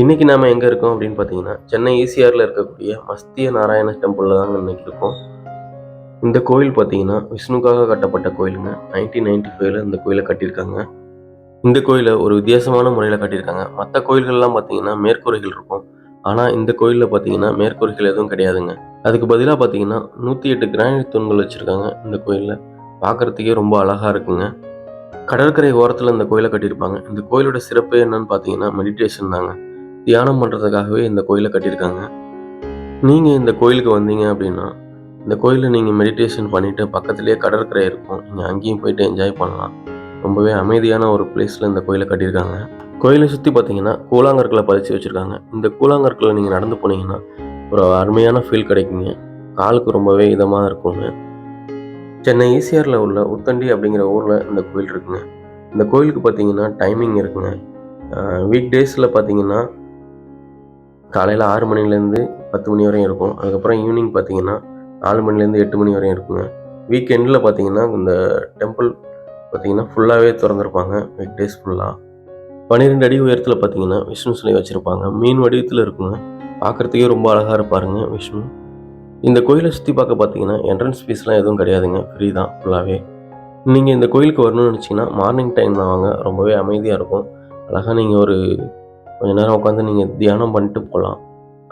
இன்றைக்கி நாம் எங்கே இருக்கோம் அப்படின்னு பார்த்தீங்கன்னா சென்னை ஈசிஆரில் இருக்கக்கூடிய மஸ்திய நாராயண டெம்பிளில் தாங்க இன்றைக்கி இருக்கோம். இந்த கோயில் பார்த்தீங்கன்னா விஷ்ணுக்காக கட்டப்பட்ட கோயிலுங்க. நைன்டீன் நைன்டி ஃபைவ்ல இந்த கோயிலை கட்டியிருக்காங்க. இந்த கோயிலை ஒரு வித்தியாசமான முறையில் கட்டியிருக்காங்க. மற்ற கோயில்கள்லாம் பார்த்தீங்கன்னா மேற்கூரைகள் இருக்கும். ஆனால் இந்த கோயிலில் பார்த்தீங்கன்னா மேற்கூரைகள் எதுவும் கிடையாதுங்க. அதுக்கு பதிலாக பார்த்தீங்கன்னா நூற்றி எட்டு கிரானைட் தூண்கள் வச்சுருக்காங்க இந்த கோயிலில். பார்க்குறதுக்கே ரொம்ப அழகாக இருக்குங்க. கடற்கரை ஓரத்தில் இந்த கோயிலை கட்டியிருப்பாங்க. இந்த கோயிலோட சிறப்பு என்னன்னு பார்த்தீங்கன்னா மெடிடேஷன் தாங்க. தியானம் பண்ணுறதுக்காகவே இந்த கோயிலை கட்டியிருக்காங்க. நீங்கள் இந்த கோயிலுக்கு வந்தீங்க அப்படின்னா இந்த கோயிலில் நீங்கள் மெடிடேஷன் பண்ணிவிட்டு பக்கத்துலேயே கடற்கரை இருக்கும். நீங்கள் அங்கேயும் போயிட்டு என்ஜாய் பண்ணலாம். ரொம்பவே அமைதியான ஒரு பிளேஸில் இந்த கோயிலை கட்டியிருக்காங்க. கோயிலை சுற்றி பார்த்தீங்கன்னா கூழாங்கற்களை பதிச்சு வச்சுருக்காங்க. இந்த கூழாங்கற்களை நீங்கள் நடந்து போனீங்கன்னா ஒரு அருமையான ஃபீல் கிடைக்குங்க. காலுக்கு ரொம்பவே இதமாக இருக்குங்க சென்னை ஈசிஆரில் உள்ள உத்தண்டி அப்படிங்கிற ஊரில் இந்த கோயில் இருக்குங்க. இந்த கோயிலுக்கு பார்த்தீங்கன்னா டைமிங் இருக்குங்க. வீக் டேஸில் பார்த்தீங்கன்னா காலையில் ஆறு மணிலேருந்து பத்து மணி வரையும் இருக்கும். அதுக்கப்புறம் ஈவினிங் பார்த்தீங்கன்னா நாலு மணிலேருந்து எட்டு மணி வரையும் இருக்குங்க. வீக்கெண்டில் பார்த்தீங்கன்னா இந்த டெம்பிள் பார்த்தீங்கன்னா ஃபுல்லாகவே திறந்துருப்பாங்க. வீக் டேஸ் ஃபுல்லாக பன்னிரெண்டு அடி உயரத்தில் பார்த்தீங்கன்னா விஷ்ணு சிலை வச்சுருப்பாங்க. மீன் வடிவத்தில் இருக்குங்க. பார்க்குறதுக்கே ரொம்ப அழகாக இருப்பாருங்க விஷ்ணு. இந்த கோயிலை சுற்றி பார்க்க பார்த்தீங்கன்னா என்ட்ரன்ஸ் ஃபீஸ்லாம் எதுவும் கிடையாதுங்க. ஃப்ரீ தான் ஃபுல்லாகவே நீங்கள் இந்த கோயிலுக்கு வரணும்னு நினச்சிங்கன்னா மார்னிங் டைம் தான் வாங்க. ரொம்பவே அமைதியாக இருக்கும். அழகாக நீங்கள் ஒரு கொஞ்ச நேரம் உட்காந்து நீங்கள் தியானம் பண்ணிட்டு போகலாம்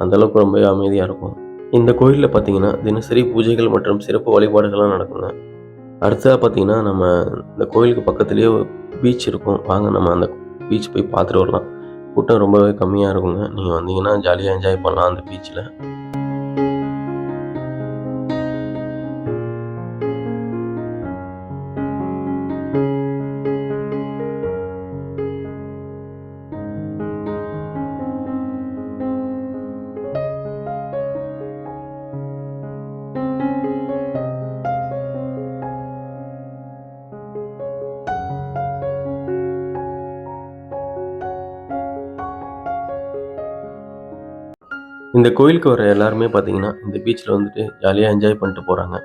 அந்தளவுக்கு ரொம்ப அமைதியாக இருக்கும். இந்த கோயிலில் பார்த்தீங்கன்னா தினசரி பூஜைகள் மற்றும் சிறப்பு வழிபாடுகள்லாம் நடக்குங்க. அடுத்ததாக பார்த்தீங்கன்னா நம்ம இந்த கோயிலுக்கு பக்கத்துலேயே பீச் இருக்கும். வாங்க நம்ம அந்த பீச் போய் பார்த்துட்டு வரலாம். கூட்டம் ரொம்பவே கம்மியாக இருக்குங்க. நீங்கள் வந்தீங்கன்னா ஜாலியாக என்ஜாய் பண்ணலாம் அந்த பீச்சில் இந்த கோயிலுக்கு வர எல்லாருமே பார்த்தீங்கன்னா இந்த பீச்சில் வந்துட்டு ஜாலியாக என்ஜாய் பண்ணிட்டு போகிறாங்க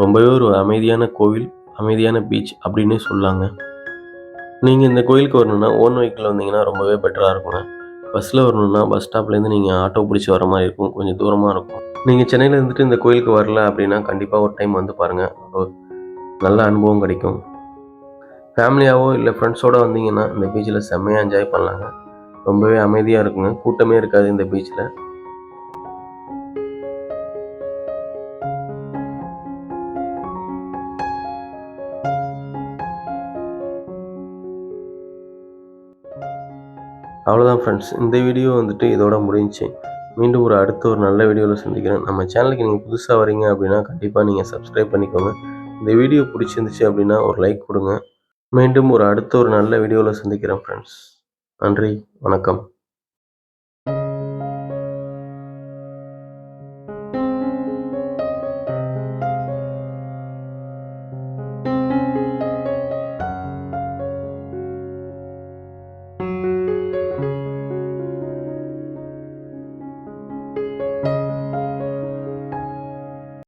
ரொம்பவே ஒரு அமைதியான கோவில் அமைதியான பீச் அப்படின்னே சொல்லாங்க. நீங்கள் இந்த கோயிலுக்கு வரணுன்னா ஓன் வெஹிக்கிள் வந்தீங்கன்னா ரொம்பவே பெட்டராக இருக்குங்க. பஸ்ஸில் வரணுன்னா பஸ் ஸ்டாப்லேருந்து நீங்கள் ஆட்டோ பிடிச்சி வர மாதிரி இருக்கும். கொஞ்சம் தூரமாக இருக்கும். நீங்கள் சென்னையில் இருந்துட்டு இந்த கோயிலுக்கு வரல அப்படின்னா கண்டிப்பாக ஒரு டைம் வந்து பாருங்கள் ஒரு நல்ல அனுபவம் கிடைக்கும். ஃபேமிலியாவோ இல்லை ஃப்ரெண்ட்ஸோடு வந்தீங்கன்னா இந்த பீச்சில் செம்மையாக என்ஜாய் பண்ணலாங்க. ரொம்பவே அமைதியாக இருக்குங்க. கூட்டமே இருக்காது இந்த பீச்சில் அவ்வளோதான் ஃப்ரெண்ட்ஸ் இந்த வீடியோ வந்துட்டு இதோட முடிஞ்சு. மீண்டும் ஒரு அடுத்த ஒரு நல்ல வீடியோவில் சந்திக்கிறேன். நம்ம சேனலுக்கு நீங்கள் புதுசாக வரீங்க அப்படின்னா கண்டிப்பாக நீங்கள் சப்ஸ்கிரைப் பண்ணிக்கோங்க. இந்த வீடியோ பிடிச்சிருந்துச்சு அப்படின்னா ஒரு லைக் கொடுங்க. மீண்டும் ஒரு அடுத்த ஒரு நல்ல வீடியோவில் சந்திக்கிறேன் ஃப்ரெண்ட்ஸ் நன்றி வணக்கம்.